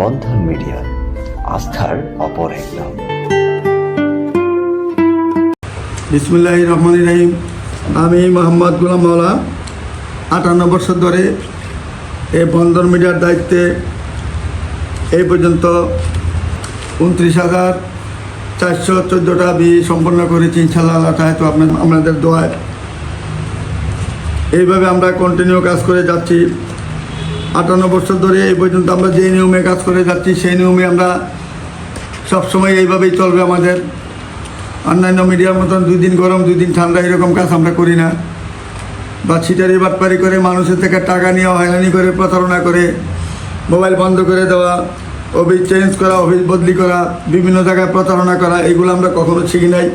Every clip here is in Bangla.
বন্ধন মিডিয়া, আস্থার অপর এক নাম বিসমুল্লাহ রহমান রহিম। আমি মোহাম্মদ গুলাম মাওলা, আটান্ন বছর ধরে এই বন্ধন মিডিয়ার দায়িত্বে এই পর্যন্ত উনত্রিশ হাজার চারশো চোদ্দোটা বি সম্পন্ন করেছি ইনশাল্লাহ আল্লাহ তো আপনার আপনাদের দোয়ায়। এইভাবে আমরা কন্টিনিউ কাজ করে যাচ্ছি। আটান্ন বছর ধরে এই পর্যন্ত আমরা যে নিয়মে কাজ করে যাচ্ছি, সেই নিয়মে আমরা সবসময় এইভাবেই চলবে আমাদের। অন্যান্য মিডিয়ার মতন দুই দিন গরম, দুই দিন ঠান্ডা এরকম কাজ আমরা করি না। বা ছিটারি বাটপারি করে মানুষের থেকে টাকা নিয়ে হয়রানি করে, প্রতারণা করে, মোবাইল বন্ধ করে দেওয়া, অফিস চেঞ্জ করা, অফিস বদলি করা, বিভিন্ন জায়গায় প্রতারণা করা, এগুলো আমরা কখনো শিখি নাই।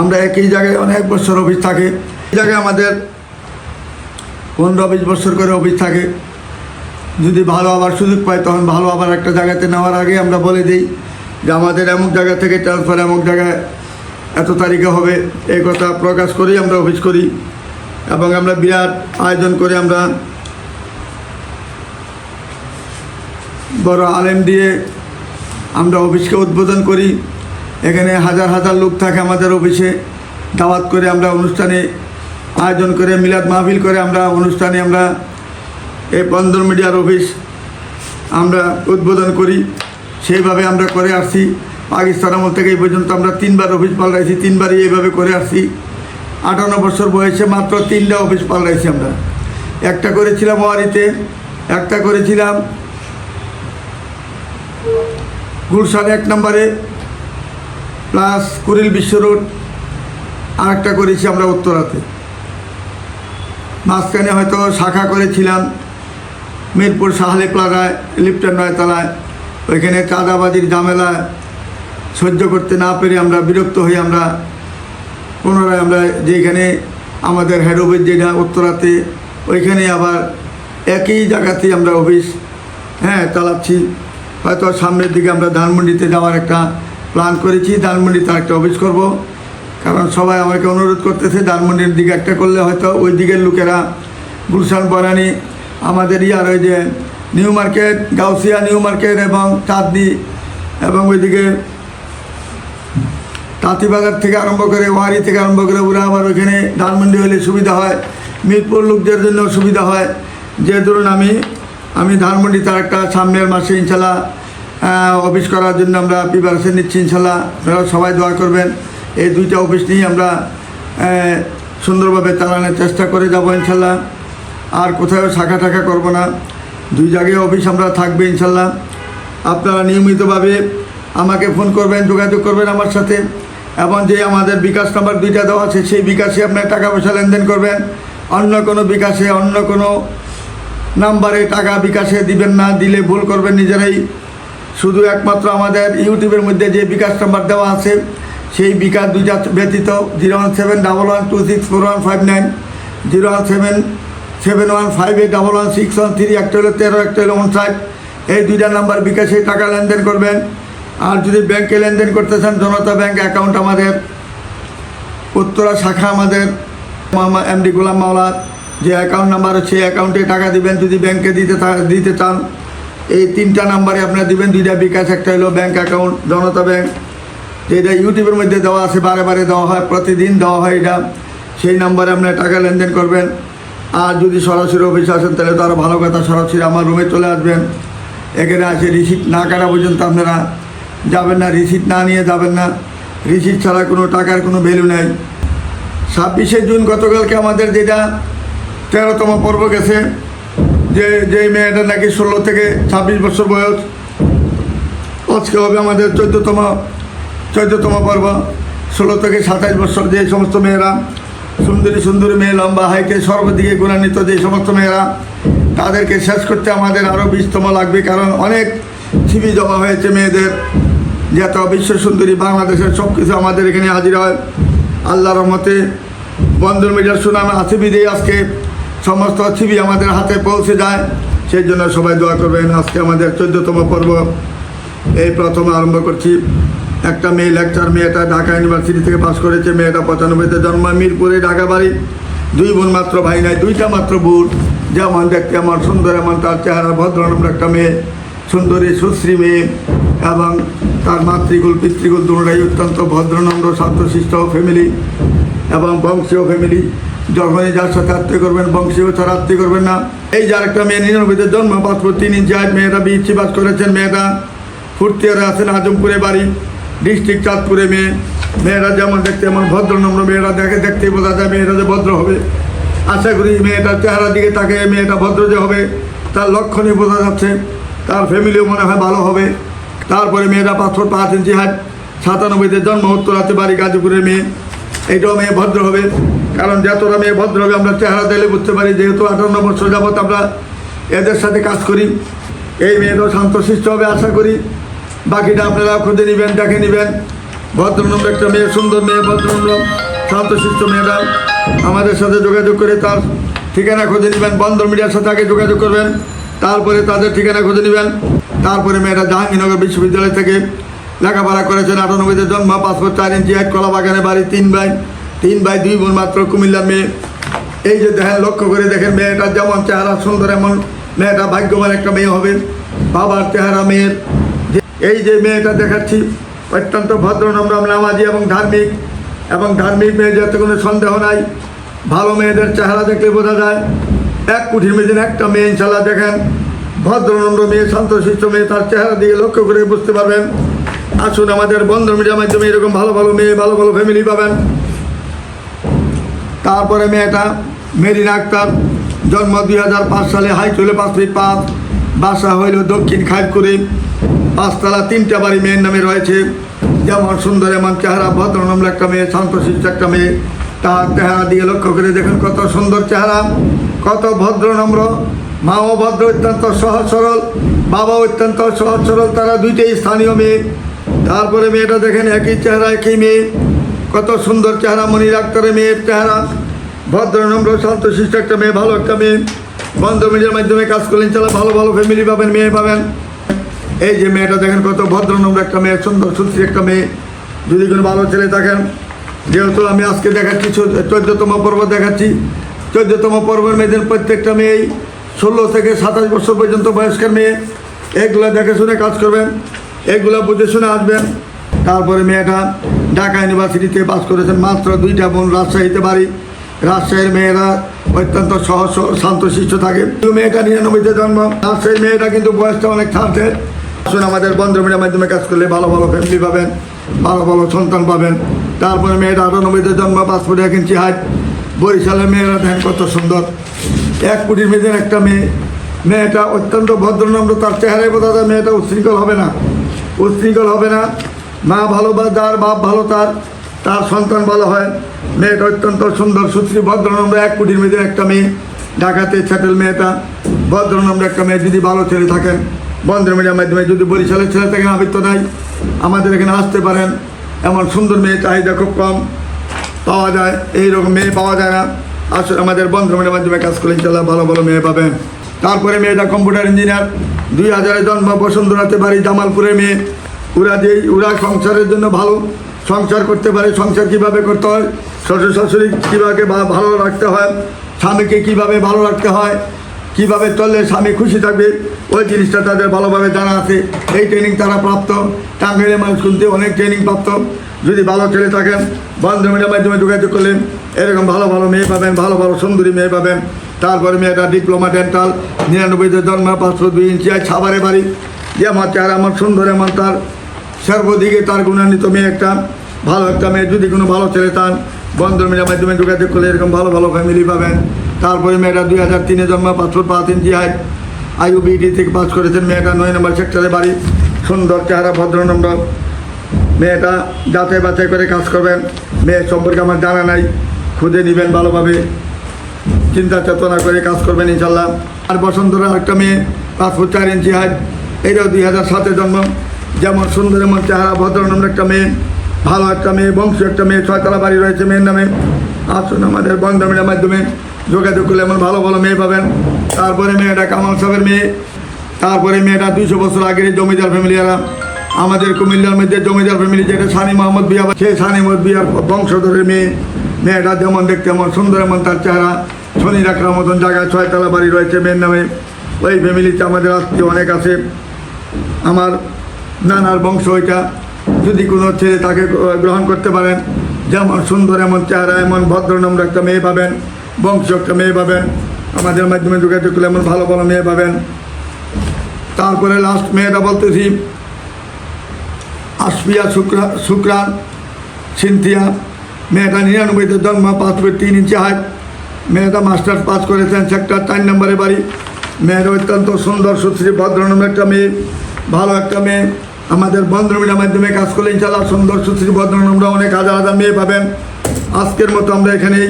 আমরা একই জায়গায় অনেক বছর অফিস থাকে। এই জায়গায় আমাদের পনেরো, বিশ বছর করে অফিস থাকে। যদি ভালো আবার সুযোগ পাই তখন ভালো আবার একটা জায়গাতে নেওয়ার আগে আমরা বলে দিই যে আমাদের এমন জায়গা থেকে ট্রান্সফার এমন জায়গায় এত তারিখে হবে, এই কথা প্রকাশ করেই আমরা অফিস করি। এবং আমরা বিরাট আয়োজন করে আমরা বড় আলেম দিয়ে আমরা অফিসকে উদ্বোধন করি। এখানে হাজার হাজার লোক থাকে আমাদের অফিসে। দাওয়াত করে আমরা অনুষ্ঠানে আয়োজন করে, মিলাদ মাহফিল করে আমরা অনুষ্ঠানে আমরা এই বন্দর মিডিয়ার অফিস আমরা উদ্বোধন করি। সেইভাবে আমরা করে আসছি। পাকিস্তান আমল থেকে এই পর্যন্ত আমরা তিনবার অফিস পাল্টাইছি, তিনবারই এইভাবে করে আসছি। আটান্ন বছর বয়সে মাত্র তিনটা অফিস পাল্টাইছি আমরা। একটা করেছিলাম ওয়ারিতে, একটা করেছিলাম গুলশান এক নম্বরে, প্লাস কুড়িল বিশ্ব রোড আর একটা করেছি আমরা উত্তরাতে। মাঝখানে হয়তো শাখা করেছিলাম মিরপুর সাহালি প্লাজায় লিপ্টন নয়তলায়, ওইখানে চাঁদাবাজির ঝামেলা সহ্য করতে না পেরে আমরা বিরক্ত হয়ে আমরা। পুনরায় আমরা যেখানে আমাদের হেড অফিস যেটা উত্তরাতে ওইখানে আবার একই জায়গাতেই আমরা অফিস হ্যাঁ চালাচ্ছি। হয়তো সামনের দিকে আমরা ধানমন্ডিতে যাওয়ার একটা প্ল্যান করেছি, ধানমন্ডিতে একটা অফিস করব। কারণ সবাই আমাকে অনুরোধ করতেছে, ধানমন্ডির দিকে একটা করলে হয়তো ওই দিকের লোকেরা গুলশান বরানি আমাদের ইয়ার ওই যে new market, Gausia new market এবং চাঁদনি এবং ওইদিকে তাঁতিবাজার থেকে আরম্ভ করে ওয়ারি থেকে আরম্ভ করে ওরা আবার ওইখানে ধানমন্ডি হলে সুবিধা হয়, মিরপুর লোকদের জন্য সুবিধা হয়। যে ধরুন আমি আমি ধানমন্ডি তার একটা সামনের মাসে ইনশাল্লাহ অফিস করার জন্য আমরা প্রিপারেশন নিচ্ছি ইনশাল্লাহ আপনারা সবাই দোয়া করবেন, এই দুইটা অফিস নিয়ে আমরা সুন্দরভাবে চালানোর চেষ্টা করে যাব ইনশাল্লাহ আর কোথাও শাখা টাখা করব না। দুই জায়গায় অফিস আমরা থাকবে ইনশাল্লাহ। আপনারা নিয়মিতভাবে আমাকে ফোন করবেন, যোগাযোগ করবেন আমার সাথে। এবং যে আমাদের বিকাশ নাম্বার দুইটা দেওয়া আছে, সেই বিকাশে আপনার টাকা পয়সা লেনদেন করবেন। অন্য কোনো বিকাশে, অন্য কোনো নাম্বারে টাকা বিকাশে দিবেন না, দিলে ভুল করবেন নিজেরাই। শুধু একমাত্র আমাদের ইউটিউবের মধ্যে যে বিকাশ নাম্বার দেওয়া আছে, সেই বিকাশ দুইটা ব্যতীত zero one seven double one two six four one five nine, zero one seven seven one five eight double one six one three একটা হলো তেরো, একটা হলো উনষাট এই দুইটা নাম্বার বিকাশে টাকা লেনদেন করবেন। আর যদি ব্যাংকে লেনদেন করতে চান, জনতা ব্যাংক অ্যাকাউন্ট আমাদের, উত্তরা শাখা আমাদের এমডি গোলাম মাওলার যে অ্যাকাউন্ট নাম্বার আছে অ্যাকাউন্টে টাকা দিবেন। যদি ব্যাংকে দিতে দিতে চান, এই তিনটা নাম্বারে আপনারা দিবেন। দুইটা বিকাশ, একটা হলো ব্যাংক অ্যাকাউন্ট, জনতা ব্যাংক। যেটা ইউটিউবের মধ্যে দেওয়া আছে, বারে বারে দেওয়া হয়, প্রতিদিন দেওয়া হয় এটা। সেই নাম্বারে আপনারা টাকা লেনদেন করবেন। আর যদি সরাসরি অফিসে আসেন, তাহলে তো আরও ভালো কথা। সরাসরি আমার রুমে চলে আসবেন। এখানে আসে রিসিপ্ট না কাটা পর্যন্ত আপনারা যাবেন না রিসিপ্ট না নিয়ে যাবেন না। রিসিপ্ট ছাড়া কোনো টাকার কোনো ভ্যালু নেই। ছাব্বিশে জুন গতকালকে আমাদের যেটা তেরোতম পর্ব গেছে, যে যেই মেয়েটা নাকি ষোলো থেকে ছাব্বিশ বছর বয়স, আজকে হবে আমাদের চোদ্দোতম চোদ্দোতম পর্ব। ষোলো থেকে সাতাইশ বছর যে সমস্ত মেয়েরা সুন্দরী সুন্দরী মেয়ে, লম্বা হাইকে সর্বদিকে গুণান্বিত যে সমস্ত মেয়েরা, তাদেরকে শেষ করতে আমাদের আরও বিশতম লাগবে, কারণ অনেক সিবি জমা হয়েছে মেয়েদের, যত বিশ্ব সুন্দরী বাংলাদেশের সব কিছু আমাদের এখানে হাজির হয়। আল্লাহর রহমতে বন্ধন মিডিয়ার সুনাম আছে বিদেই আজকে, সমস্ত ছিবি আমাদের হাতে পৌঁছে যায়। সেই জন্য সবাই দোয়া করবেন, আজকে আমাদের চোদ্দতম পর্ব। এই প্রথম আরম্ভ করছি। একটা মেয়ে লেকচার মেয়েটা ঢাকা ইউনিভার্সিটি থেকে পাশ করেছে, মেয়েটা পঁচানব্বইতে জন্ম, মিরপুরে ঢাকা বাড়ি। দুই বোন মাত্র, ভাই নাই, দুইটা মাত্র বোন। যেমন দেখতে আমার সুন্দর, এমন তার চেহারা ভদ্র নম্বর একটা মেয়ে, সুন্দরী, সুশ্রী মেয়ে, এবং তার মাতৃকুল, পিতৃকুল দুটাই অত্যন্ত ভদ্রনম্র শান্তশিষ্ট ফ্যামিলি এবং বংশীয় ফ্যামিলি যখনই যার সাথে আত্মীয় করবেন, বংশীয় ছাড়া আত্মীয় করবেন না। এই যার একটা মেয়ে, নিরানব্বইতে জন্ম পাসপোর্ট তিন ইঞ্চি হাইট মেয়েটা বিচ্ছি বাস করেছেন, মেয়েটা ফুর্তিয়ারে আছেন আজমপুরে বাড়ি। ডিস্ট্রিক্ট চাঁদপুরে মেয়ে, মেয়েরা যেমন দেখতে এমন ভদ্রনম্র মেয়েরা দেখে দেখতেই বোঝা যায় মেয়েরা যে ভদ্র হবে। আশা করি মেয়েটার চেহারার দিকে তাকে মেয়েটা ভদ্র যে হবে, তার লক্ষণই বোঝা যাচ্ছে। তার ফ্যামিলিও মনে হয় ভালো হবে। তারপরে মেয়েটা পাসপোর্ট পাঁচ ইঞ্চি হাট সাতানব্বইতে জন্ম, উত্তরাতে বাড়ি, গাজীপুরের মেয়ে। এইটাও মেয়ে ভদ্র হবে। কারণ যতটা মেয়ে ভদ্র হবে, আমরা চেহারা দিলে বুঝতে পারি যেহেতু আঠান্ন বছর যাবত আমরা এদের সাথে কাজ করি। এই মেয়েটাও শান্তশিষ্ট হবে, আশা করি। বাকিটা আপনারা খুঁজে নেবেন, দেখে নেবেন। ভদ্রনম্র একটা মেয়ে, সুন্দর মেয়ে ভদ্রনম্র শান্তশিষ্ট মেয়েরা আমাদের সাথে যোগাযোগ করে তার ঠিকানা খুঁজে নেবেন, বন্দর মিডিয়ার সাথে আগে যোগাযোগ করবেন, তারপরে তাদের ঠিকানা খুঁজে নেবেন। তারপরে মেয়েটা জাহাঙ্গীরনগর বিশ্ববিদ্যালয় থেকে লেখাপড়া করেছেন, আটানব্বইতে জন্ম পাসপোর্ট চার ইঞ্চি, এক কলা বাগানে বাড়ি, তিন ভাই তিন ভাই, দুই বোন মাত্র কুমিল্লা মেয়ে। এই যে দেখেন, লক্ষ্য করে দেখেন মেয়েটা যেমন চেহারা সুন্দর, এমন মেয়েটা ভাগ্যবান একটা মেয়ে হবে। বাবার চেহারা মেয়ের। এই যে মেয়েটা দেখাচ্ছি, অত্যন্ত ভদ্র, নম্র, নামাজি এবং ধার্মিক এবং ধার্মিক মেয়ে যাতে কোনো সন্দেহ নাই। ভালো মেয়েদের চেহারা দেখলে বোঝা যায়, এক কুঠির মেয়েদের একটা মেয়ে ইনশাল্লাহ দেখেন। ভদ্রনম্র মেয়ে শান্তশিষ্ট মেয়ে, তার চেহারা দিয়ে লক্ষ্য করে বুঝতে পারবেন। আসুন আমাদের বন্ধু মিডিয়ার মাধ্যমে এরকম ভালো ভালো মেয়ে, ভালো ভালো ফ্যামিলি পাবেন। তারপরে মেয়েটা মেরিনা আক্তার, জন্ম দুই হাজার পাঁচ সালে হাইট হইল পাঁচ ফিট পাঁচ, বাসা হইল দক্ষিণ খাইপুরে পাঁচতলা তিনটা বাড়ি মেয়ের নামে রয়েছে। যেমন সুন্দর এমন চেহারা, ভদ্রনম্র একটা মেয়ে, শান্তশিষ্ট একটা মেয়ে। তার চেহারা দিয়ে লক্ষ্য করে দেখুন কত সুন্দর চেহারা, কত ভদ্র ভদ্রনম্র। মাও ভদ্র, অত্যন্ত সহজ সরল বাবা অত্যন্ত সহজ সরল, তারা দুইটাই স্থানীয় মেয়ে। তারপরে মেয়েটা দেখেন একই চেহারা, একই মেয়ে। কত সুন্দর চেহারা মনি ডাক্তারের মেয়ের চেহারা। ভদ্র নম্র শান্তশিষ্ট একটা মেয়ে, ভালো একটা মেয়ে। বন্ধ মিডিয়ার মাধ্যমে কাজ করলেন, চালা ভালো ভালো ফ্যামিলি পাবেন, মেয়ে পাবেন। এই যে মেয়েটা দেখেন কত ভদ্র নম্র একটা মেয়ে, সুন্দর সুশ্রী একটা মেয়ে। যদি কোনো ভালো ছেলে থাকেন যেহেতু আমি আজকে দেখাচ্ছি চোদ্দতম পর্ব দেখাচ্ছি, চোদ্দতম পর্বের মেয়েদের প্রত্যেকটা মেয়েই ষোলো থেকে সাতাশ বছর পর্যন্ত বয়স্কের মেয়ে। এগুলো দেখে শুনে কাজ করবেন, এগুলো বুঝে শুনে আসবেন। তারপরে মেয়েটা ঢাকা ইউনিভার্সিটিতে পাস করেছেন মাত্র দুইটা বোন রাজশাহীতে বাড়ি। রাজশাহীর মেয়েরা অত্যন্ত সহজ শান্ত শান্তশিষ্ট থাকে। মেয়েটা নিরানব্বইতে জন্ম। রাজশাহীর মেয়েটা কিন্তু বয়সটা অনেক থামছে আসুন আমাদের বন্ধ মিডিয়ার মাধ্যমে কাজ করলে ভালো ভালো ফ্যামিলি পাবেন, ভালো ভালো সন্তান পাবেন। তারপরে মেয়েটা আটানব্বইতে জন্ম পাসপোর্ট এক ইঞ্চি হাইট বরিশালের মেয়েরা দেখেন কত সুন্দর। এক কোটির মেয়েদের একটা মেয়ে। মেয়েটা অত্যন্ত ভদ্রনম্র, তার চেহারায় বোঝা যায় মেয়েটা উশৃঙ্খল হবে না। উচ্ছৃঙ্খল হবে না। মা ভালো বা যার, বাপ ভালো তার তার সন্তান ভালো হয়। মেয়েটা অত্যন্ত সুন্দর, সুশ্রী, ভদ্রনম্র, এক কোটির মেয়েদের একটা মেয়ে। ঢাকাতে সেটেল মেয়েটা, ভদ্রনম্র একটা মেয়ে। যদি ভালো ছেলে থাকেন বন্ধ মিডিয়ার মাধ্যমে যদি বরিশালের ছেলে থাকেন, আবৃত্ত নাই। আমাদের এখানে আসতে পারেন। এমন সুন্দর মেয়ে চাহিদা খুব কম পাওয়া যায়। এই রকম মেয়ে পাওয়া যায় না। আসলে আমাদের বন্ধুমের মাধ্যমে কাজ করলে ইনশাল্লাহ ভালো ভালো মেয়ে পাবেন। তারপরে মেয়েটা কম্পিউটার ইঞ্জিনিয়ার। দুই হাজারে জন্ম বসুন্ধরাতে বাড়ি জামালপুরের মেয়ে। ওরা যে ওরা সংসারের জন্য ভালো। সংসার করতে পারে, সংসার কীভাবে করতে হয়? শ্বশুর শাশুড়ি কীভাবে ভালো রাখতে হয়? স্বামীকে কীভাবে ভালো রাখতে হয়? কীভাবে চললে স্বামী খুশি থাকবে, ওই জিনিসটা তাদের ভালোভাবে জানা আছে। এই ট্রেনিং তারা প্রাপ্ত। টাঙ্গাইলের মানুষ কিন্তু অনেক ট্রেনিং প্রাপ্ত। যদি ভালো ছেলে থাকেন বন্ধু মিডিয়ার মাধ্যমে যোগাযোগ করলেন, এরকম ভালো ভালো মেয়ে পাবেন, ভালো ভালো সুন্দরী মেয়ে পাবেন। তারপরে মেয়েটা ডিপ্লোমা ডেন্টাল নিরানব্বইতে জন্ম পাঁচশো দুই ইঞ্চি আর ছাবারে বাড়ি। যে আমার চেহারা আমার সুন্দর, এমন তার সর্বদিকে তার গুণান্বিত মেয়ে একটা, ভালো একটা মেয়ে। যদি কোনো ভালো ছেলে তান বন্ধুর মিডিয়ার মাধ্যমে যোগাযোগ করলে এরকম ভালো ভালো ফ্যামিলি পাবেন। তারপরে মেয়েটা দুই হাজার তিনে জন্ম পাঁচশো পাঁচ ইঞ্চি হাইট আইউবিডি থেকে পাস করেছেন। মেয়েটা নয় নম্বর সেক্টরে বাড়ি, সুন্দর চেহারা ভদ্রনম্র মেয়েটা যাচাই বাছাই করে কাজ করবেন। মেয়ে সম্পর্কে আমার জানা নাই, খুঁজে নেবেন ভালোভাবে। চিন্তা চেতনা করে কাজ করবেন, ইনশাল্লাহ। আর বসন্তরা একটা মেয়ে, পাঁচ ফুট চার ইঞ্চি হাইট এটাও দুই হাজার সাতে জন্ম। যেমন সুন্দর, এমন চেহারা ভদ্রনম্র একটা মেয়ে। ভালো একটা মেয়ে, বংশ একটা মেয়ে, ছয়তলা বাড়ি রয়েছে মেয়ের নামে। আসুন আমাদের বন্ধমের মাধ্যমে যোগাযোগ করলে এমন ভালো ভালো মেয়ে পাবেন। তারপরে মেয়েটা কামাল সাহেবের মেয়ে। তারপরে মেয়েটা দুইশো বছর আগের জমিদার ফ্যামিলিয়ারা আমাদের কুমিল্লার মধ্যে জমিদার ফ্যামিলি যেটা সানি মোহাম্মদ বিয়া, সেই সানি মোহাম্মদ বিয়ার বংশধরের মেয়ে। মেয়েটা যেমন দেখতে এমন সুন্দর এমন তার চেহারা। শনি রাখার মতন জায়গায় ছয়তলা বাড়ি রয়েছে মেয়ের নামে। ওই ফ্যামিলিতে আমাদের আত্মীয় অনেক আছে। আমার নানার বংশ ওইটা। যদি কোনো ছেলে তাকে গ্রহণ করতে পারেন, যেমন সুন্দর এমন চেহারা, এমন ভদ্রনম্র একটা মেয়ে পাবেন। বংশ একটা মেয়ে পাবেন। আমাদের মাধ্যমে যোগাযোগ করলে এমন ভালো ভালো মেয়ে পাবেন। তারপরে লাস্ট মেয়েটা বলতেছি, আসফিয়া শুক্রা শুক্রান সিনথিয়া। মেয়েটা নিরানব্বইতে জন্ম, পাঁচ ফুট তিন ইঞ্চি হাইট মেয়েটা মাস্টার্স পাস করেছেন সেক্টর চার নম্বরে বাড়ি। মেয়েটা অত্যন্ত সুন্দর, সুশ্রী, ভদ্রনম্র একটা মেয়ে, ভালো একটা মেয়ে। আমাদের বন্ধুমিটার মাধ্যমে কাজ করলে ইনশাল্লাহ সুন্দর, সুশ্রী, ভদ্রনম্র অনেক হাজার হাজার মেয়ে পাবেন। আজকের মতো আমরা এখানেই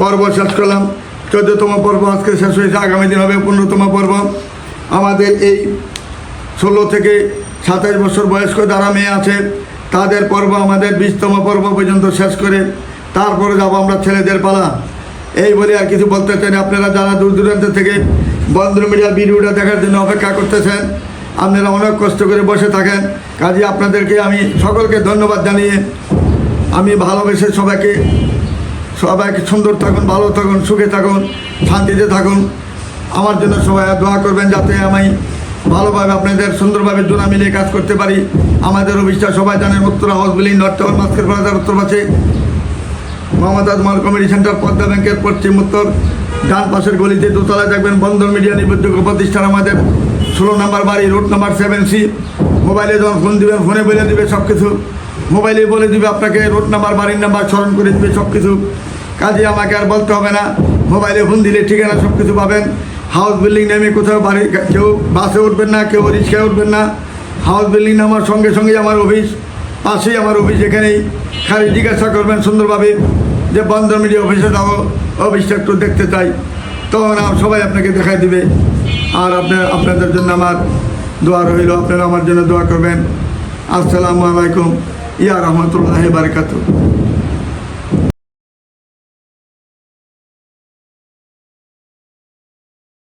পর্ব শেষ করলাম। চোদ্দতম পর্ব আজকে শেষ হয়েছে। আগামী দিন হবে পনেরোতম পর্ব। আমাদের এই ষোলো থেকে সাতাশ বছর বয়স্ক যারা মেয়ে আছে, তাদের পর্ব আমাদের বিশতম পর্ব পর্যন্ত শেষ করে তারপরে যাব আমরা ছেলেদের পালা। এই বলে আর কিছু বলতে চাই। আপনারা যারা দূর দূরান্ত থেকে বন্ধু মিডিয়া ভিডিওটা দেখার জন্য অপেক্ষা করতেছেন, আপনারা অনেক কষ্ট করে বসে থাকেন। কাজে আপনাদেরকে আমি সকলকে ধন্যবাদ জানিয়ে আমি ভালোবেসে সবাইকে সবাইকে সুন্দর থাকুন, ভালো থাকুন, সুখে থাকুন, শান্তিতে থাকুন। আমার জন্য সবাই দোয়া করবেন যাতে আমি ভালোভাবে আপনাদের সুন্দরভাবে জোড়া মিলিয়ে কাজ করতে পারি। আমাদের অফিসটা সবাই জানেন, উত্তর হাউস বিল্ডিং নর্থ মাস্কের বাজার উত্তর পাশে। মোহাম্মদ আজমাল কমেডি সেন্টার পদ্মা ব্যাংকের পশ্চিম উত্তর। ডান পাশের গলিতে দোতলায় দেখবেন বন্ধন মিডিয়া নির্ভরযোগ্য প্রতিষ্ঠান আমাদের। ষোলো নাম্বার বাড়ি রোড নাম্বার সেভেন সি মোবাইলে যখন ফোন দিবেন ফোনে বলে দিবে সব কিছু মোবাইলে বলে দিবে আপনাকে রোড নাম্বার বাড়ির নাম্বার স্মরণ করে দিবে সব কিছু কাজে আমাকে আর বলতে হবে না। মোবাইলে ফোন দিলে ঠিকানা সব কিছু পাবেন। হাউস বিল্ডিং নেমে কোথাও বাড়ি, কেউ বাসে উঠবেন না, কেউ রিক্সায় উঠবেন না। হাউস বিল্ডিং নামার সঙ্গে সঙ্গে আমার অফিস। পাশেই আমার অফিস এখানেই। খালি জিজ্ঞাসা করবেন সুন্দরভাবে যে বন্ধন মিডিয়া অফিসে যাব অফিসটা একটু দেখতে চাই। তখন আম- সবাই আপনাকে দেখাই দিবে। আর আপনার, আপনাদের জন্য আমার দোয়া রইল। আপনারা আমার জন্য দোয়া করবেন। আসসালামু আলাইকুম। ইয়া রহমতুল্লাহ বারকাতু